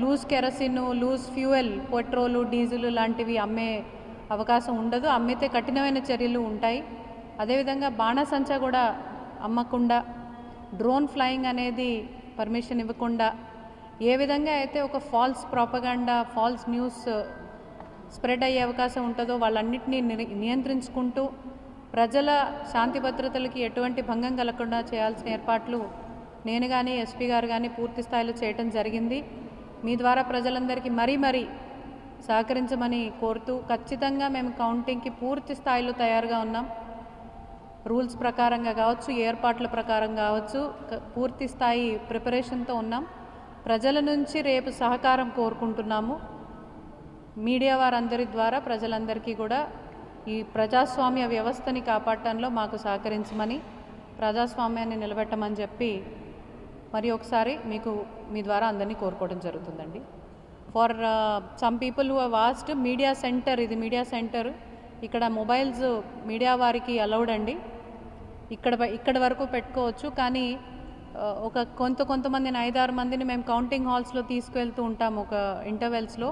Loose kerosene loose fuel petrol diesel లాంటివి అమ్మే అవకాశం ఉండదు. అమ్మితే కఠినమైన చర్యలు ఉంటాయి. అదేవిధంగా బాణసంచా కూడా అమ్మకుండా డ్రోన్ ఫ్లయింగ్ అనేది పర్మిషన్ ఇవ్వకుండా ఏ విధంగా అయితే ఒక false propaganda false news spread అయ్యే అవకాశం ఉంటుందో వాళ్ళన్నింటినీ నియంత్రించుకుంటూ ప్రజల శాంతి భద్రతలకి ఎటువంటి భంగం కలగకుండా చేయాల్సిన ఏర్పాట్లు నేను కానీ ఎస్పీ గారు కానీ పూర్తి స్థాయిలో చేయటం జరిగింది. మీ ద్వారా ప్రజలందరికీ మరీ మరీ సహకరించమని కోరుతూ ఖచ్చితంగా మేము కౌంటింగ్కి పూర్తి స్థాయిలో తయారుగా ఉన్నాం. రూల్స్ ప్రకారంగా కావచ్చు ఏర్పాట్ల ప్రకారం కావచ్చు పూర్తి స్థాయి ప్రిపరేషన్తో ఉన్నాం. ప్రజల నుంచి రేపు సహకారం కోరుకుంటున్నాము. మీడియా వారందరి ద్వారా ప్రజలందరికీ కూడా ఈ ప్రజాస్వామ్య వ్యవస్థని కాపాడటంలో మాకు సహకరించమని ప్రజాస్వామ్యాన్ని నిలబెట్టమని చెప్పి మరి ఒకసారి మీకు మీ ద్వారా అందరినీ కోరుకోవడం జరుగుతుందండి. For some people who was media centre ఇది మీడియా సెంటర్ ఇక్కడ మొబైల్స్ మీడియా వారికి అలౌడ్ అండి. ఇక్కడ ఇక్కడ వరకు పెట్టుకోవచ్చు కానీ uh, ఒక కొంత కొంతమందిని ఐదారు మందిని మేము కౌంటింగ్ హాల్స్లో తీసుకువెళ్తూ ఉంటాము ఒక ఇంటర్వెల్స్లో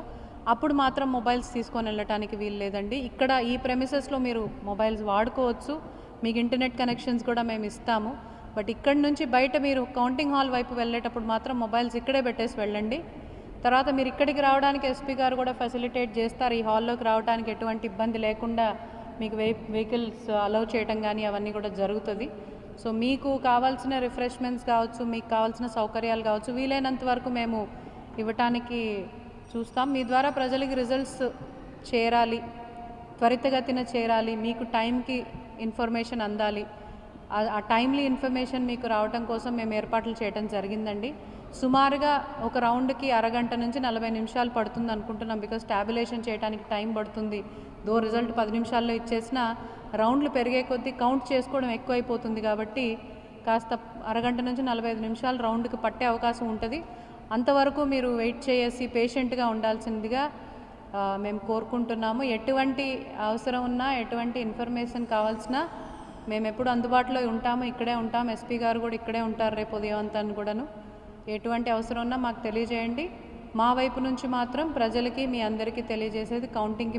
అప్పుడు మాత్రం మొబైల్స్ తీసుకొని వెళ్ళటానికి వీలు లేదండి. ఇక్కడ ఈ ప్రెమిసెస్లో మీరు మొబైల్స్ వాడుకోవచ్చు. మీకు ఇంటర్నెట్ కనెక్షన్స్ కూడా మేము ఇస్తాము. బట్ ఇక్కడ నుంచి బయట మీరు కౌంటింగ్ హాల్ వైపు వెళ్ళేటప్పుడు మాత్రం మొబైల్స్ ఇక్కడే పెట్టేసి వెళ్ళండి. తర్వాత మీరు ఇక్కడికి రావడానికి ఎస్పీ గారు కూడా ఫెసిలిటేట్ చేస్తారు. ఈ హాల్లోకి రావడానికి ఎటువంటి ఇబ్బంది లేకుండా మీకు వెహి వెహికల్స్ అలౌ చేయటం కానీ అవన్నీ కూడా జరుగుతుంది. సో మీకు కావాల్సిన రిఫ్రెష్మెంట్స్ కావచ్చు మీకు కావాల్సిన సౌకర్యాలు కావచ్చు వీలైనంత వరకు మేము ఇవ్వటానికి చూస్తాం. మీ ద్వారా ప్రజలకి రిజల్ట్స్ చేరాలి త్వరితగతిన చేరాలి మీకు టైంకి ఇన్ఫర్మేషన్ అందాలి. ఆ- టైమ్లీ ఇన్ఫర్మేషన్ మీకు రావటం కోసం మేము ఏర్పాట్లు చేయడం జరిగిందండి. సుమారుగా ఒక రౌండ్కి అరగంట నుంచి నలభై నిమిషాలు పడుతుంది అనుకుంటున్నాం బికాస్ ట్యాబులేషన్ చేయడానికి టైం పడుతుంది. దో రిజల్ట్ పది నిమిషాల్లో ఇచ్చేసిన రౌండ్లు పెరిగే కొద్దీ కౌంట్ చేసుకోవడం ఎక్కువైపోతుంది కాబట్టి కాస్త అరగంట నుంచి నలభై ఐదు నిమిషాలు రౌండ్కి పట్టే అవకాశం ఉంటుంది. అంతవరకు మీరు వెయిట్ చేసి పేషెంట్గా ఉండాల్సిందిగా మేము కోరుకుంటున్నాము. ఎటువంటి అవసరం ఉన్నా ఎటువంటి ఇన్ఫర్మేషన్ కావాల్సిన మేము ఎప్పుడు అందుబాటులో ఉంటాము ఇక్కడే ఉంటాం. ఎస్పీ గారు కూడా ఇక్కడే ఉంటారు రేపు ఉదయం అంతా కూడాను. ఎటువంటి అవసరం ఉన్నా మాకు తెలియజేయండి. మా వైపు నుంచి మాత్రం ప్రజలకి మీ అందరికీ తెలియజేసేది కౌంటింగ్కి